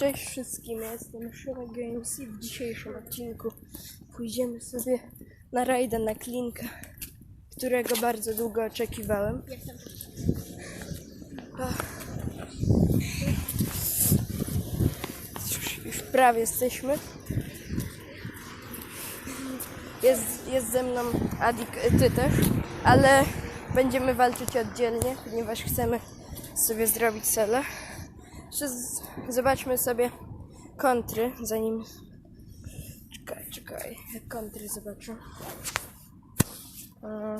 Cześć wszystkim, ja jestem Szymek Games i w dzisiejszym odcinku pójdziemy sobie na rajda na Klinkę, którego bardzo długo oczekiwałem. Już, prawie jesteśmy. Jest, jest ze mną Adik, ty też, ale będziemy walczyć oddzielnie, ponieważ chcemy sobie zrobić cele. Zobaczmy sobie kontry, zanim... Czekaj, czekaj, kontry zobaczę. E,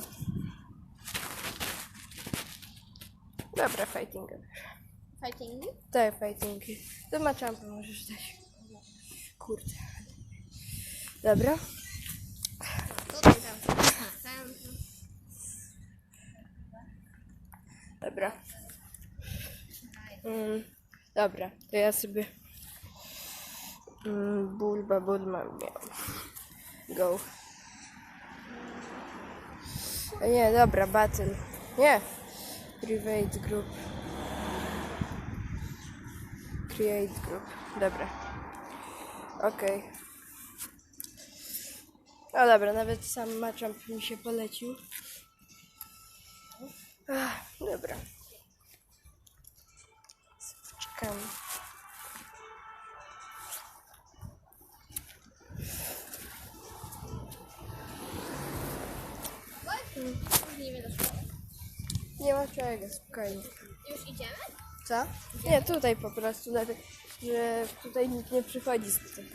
Dobra, fighting. Fighting? Daj fightingi. To ma czampa możesz dać. Kurde. Dobra. Dobra. Mm, dobra, to ja sobie mm, bulba miał. Go. Nie, dobra, battle. Nie. Private group. Create group. Dobra. Okej. O dobra, nawet sam matchup mi się polecił. Ach, dobra. Nie ma czego, spokojnie. Już idziemy? Co? Nie, tutaj po prostu, dlatego, że tutaj nikt nie przychodzi z tym.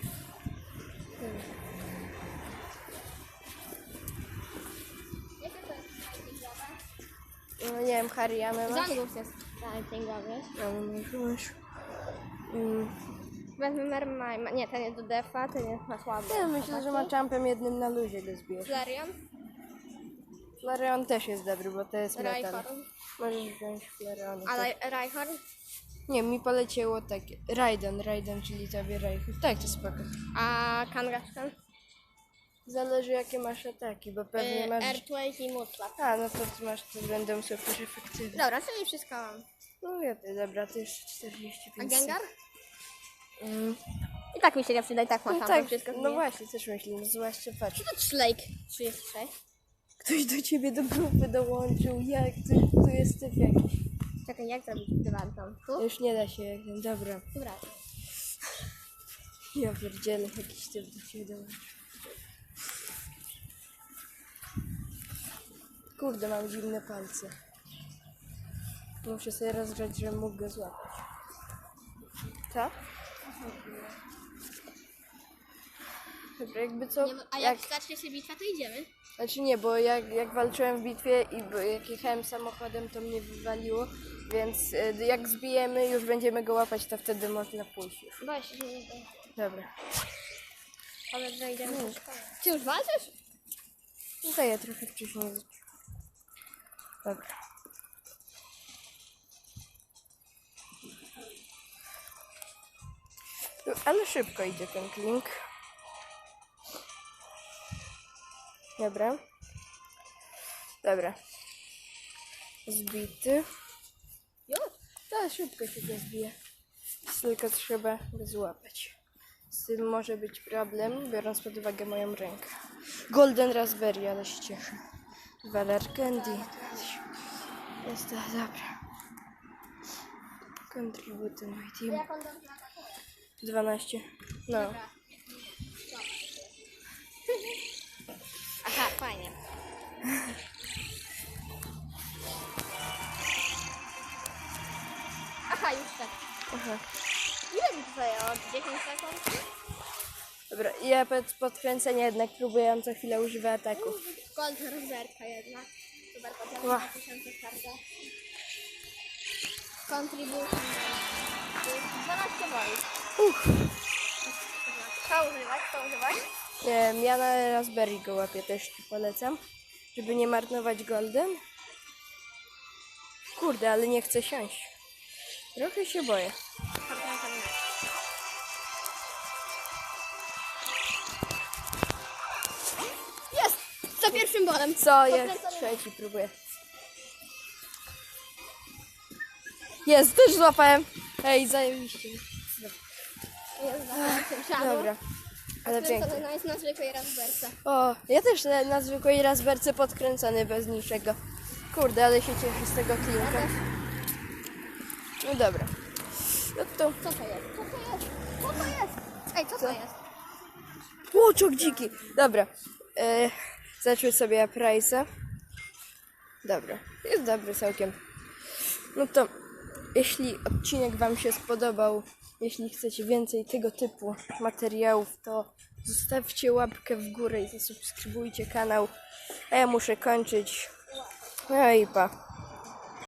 No nie wiem, Harry, ja mam... Zangus jest fightingowy. Ja mam już, masz. Mm. Wezmę Mermaj. Nie, ten jest do defa, ten jest na słabo. Ja myślę, że ma jumpem jednym na luzie go zbierz. Flarion? Flareon też jest dobry, bo to jest metal. Reinhardt. Możesz wziąć Flareona. Ale Reinhardt? Nie, mi poleciało takie. Raiden, Raiden, czyli tobie Reinhardt. Tak, to spoko. A Kangaskhan? Zależy jakie masz ataki, bo pewnie Y, masz... Earthquake i Mutlak. A, no to ty masz, to będą super efektywne. Dobra, czyli wszystko mam. No ja ty, dobra, to jeszcze 45 A Gengar? Mm. I tak mi się nie przyda, i tak No mam tam tak, wszystko. no właśnie, też myślę, zwłaszcza patrz. To Slake 36. Ktoś do ciebie do grupy dołączył, jak, tu, tu jest typ jakiś. Czekaj, jak zrobić dywan tam? Tu? Już nie da się, dobra. Dobra. Ja pierdzielę, jakiś typ do ciebie dołączył. Kurde, mam zimne palce. Muszę sobie rozgrzać, żebym mógł go złapać. Co? Dobra, jakby co? Nie, a jak, jak zacznie się bitwa, to idziemy. Znaczy nie, bo jak, jak walczyłem w bitwie i jak jechałem samochodem, to mnie wywaliło, więc y, jak zbijemy, już będziemy go łapać, to wtedy można pójść już. Właśnie, nie Dobra. Ale że idziemy do szkoły. Ty już walczysz? No to ja trochę wcześniej zacząłem. Dobra. Ale szybko idzie ten klink. Dobra. Dobra. Zbity. Już? Tak, szybko się go zbije. Tylko trzeba go złapać. Z tym może być problem, biorąc pod uwagę moją rękę. Golden Raspberry, ale się cieszę. Valer Candy. Jest to, dobra. Contribute my team. Jak on dobrze 12. No. Aha, fajnie. Aha, już tak. Aha. Ile mi to zajęło? 10 sekund? Dobra, ja pod podkręcenia jednak próbuję, co chwilę używa ataków. Gold rozerka jedna. Super, potem Ła. 2000 karta. Contribution. 12 woli. Uff. Co używać? Co używać? Wiem, ja na Raspberry go łapię, też ci polecam. Żeby nie marnować Golden. Kurde, ale nie chcę siąść. Trochę się boję. Jest! Za pierwszym bolem. Co jest? Trzeci próbuję. Jest, też złapałem. Ej, zajebiście. Dobra. Ale pięknie. Jest na zwykłej razberce. O, ja też na, na zwykłej razberce podkręcony bez niczego. Kurde, ale się cieszę z tego klinka. No dobra. No to... Co to jest? Co to jest? Co to jest? Ej, co to jest? Łoczok dziki. Dobra. Zacznę sobie Price'a. Dobra. Jest dobry całkiem. No to jeśli odcinek Wam się spodobał, jeśli chcecie więcej tego typu materiałów, to zostawcie łapkę w górę i zasubskrybujcie kanał. A ja muszę kończyć. No i pa.